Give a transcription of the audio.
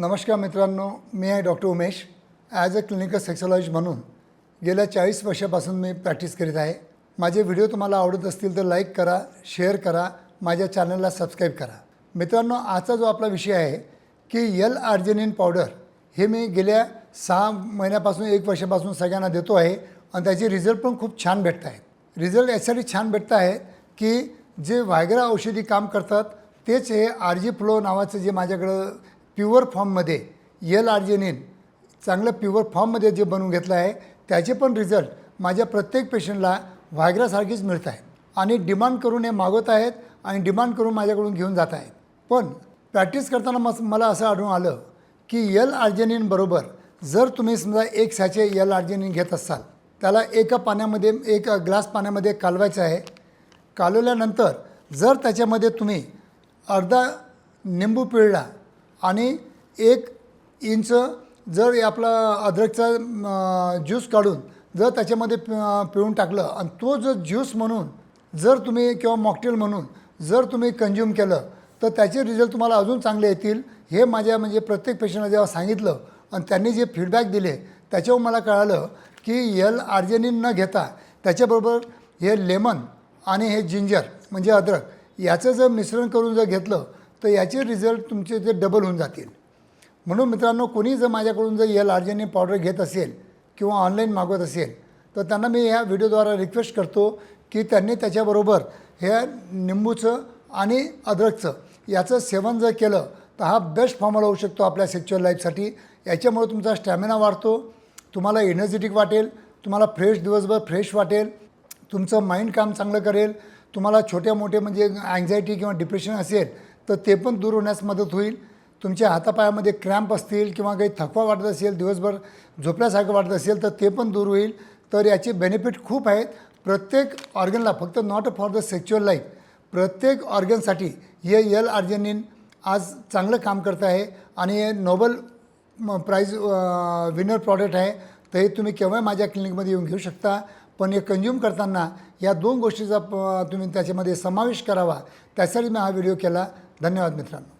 नमस्कार मित्रांनो मी आहे doctor Umesh. As a clinical sexologist म्हणून गेल्या चाळीस वर्षापासून मी प्रॅक्टिस करीत आहे. माझे व्हिडिओ तुम्हाला आवडत असतील तर लाईक करा शेअर करा माझ्या चॅनलला सबस्क्राईब करा. मित्रांनो आजचा जो आपला विषय आहे की यल आर्जेनिन पावडर हे मी गेल्या सहा महिन्यापासून एक वर्षापासून सगळ्यांना देतो आहे आणि त्याचे रिझल्ट पण खूप छान भेटत आहेत. रिझल्ट यासाठी छान भेटत आहे की जे व्हायग्रा औषधी काम करतात तेच हे आर जी फ्लो नावाचं जे माझ्याकडं प्युअर फॉर्ममध्ये यल आर्जेनिन चांगलं प्युअर फॉर्ममध्ये जे बनवून घेतलं आहे त्याचे पण रिझल्ट माझ्या प्रत्येक पेशंटला व्हायग्रासारखीच मिळत आहेत. आणि डिमांड करून हे मागवत आहेत आणि डिमांड करून माझ्याकडून घेऊन जात आहेत. पण प्रॅक्टिस करताना मस मला असं आढळून आलं की यल आर्जेनिनबरोबर जर तुम्ही समजा एक सॅचे यल आर्जेनिन घेत असाल त्याला एका पाण्यामध्ये एक ग्लास पाण्यामध्ये कालवायचं आहे. कालवल्यानंतर जर त्याच्यामध्ये तुम्ही अर्धा निंबू पिळला आणि एक इंच जर आपला अद्रकचा ज्यूस काढून जर त्याच्यामध्ये पि- पिळून टाकलं आणि तो जर ज्यूस म्हणून जर तुम्ही किंवा मॉकटेल म्हणून जर तुम्ही कंझ्युम केलं तर त्याचे रिझल्ट तुम्हाला अजून चांगले येतील. हे माझ्या म्हणजे प्रत्येक पेशंटला जेव्हा सांगितलं आणि त्यांनी जे फीडबॅक दिले त्याच्यावर मला कळालं की यल आर्जेनिन न घेता त्याच्याबरोबर हे लेमन आणि हे जिंजर म्हणजे अद्रक याचं जर मिश्रण करून जर घेतलं तर याचे रिझल्ट तुमचे ते डबल होऊन जातील. म्हणून मित्रांनो कोणी जर माझ्याकडून जर या आर्जेनिन पावडर घेत असेल किंवा ऑनलाईन मागवत असेल तर त्यांना मी ह्या व्हिडिओद्वारा रिक्वेस्ट करतो की त्यांनी त्याच्याबरोबर हे निंबूचं आणि अद्रकचं याचं सेवन जर केलं तर हा बेस्ट फॉर्मला होऊ शकतो आपल्या सेक्च्युअल लाईफसाठी याच्यामुळे तुमचा स्टॅमिना वाढतो तुम्हाला एनर्जेटिक वाटेल तुम्हाला फ्रेश दिवसभर फ्रेश वाटेल तुमचं माइंड काम चांगलं करेल तुम्हाला छोटे मोठे म्हणजे अँझायटी किंवा डिप्रेशन असेल तर ते पण दूर होण्यास मदत होईल. तुमच्या हातापायामध्ये क्रॅम्प असतील किंवा काही थकवा वाटत असेल दिवसभर झोपल्यासारखं वाटत असेल तर ते पण दूर होईल. तर याचे बेनिफिट खूप आहेत. प्रत्येक ऑर्गनला फक्त not for the sexual life प्रत्येक ऑर्गनसाठी हे यल आर्जेनिन आज चांगलं काम करत आहे आणि हे नोबल प्राईज विनर प्रॉडक्ट आहे. तर हे तुम्ही केव्हा माझ्या क्लिनिकमध्ये येऊन घेऊ शकता. पण हे कंझ्युम करताना या दोन गोष्टीचा तुम्ही त्याच्यामध्ये समावेश करावा. त्यासाठी मी हा व्हिडिओ केला. धन्यवाद मित्रांनो.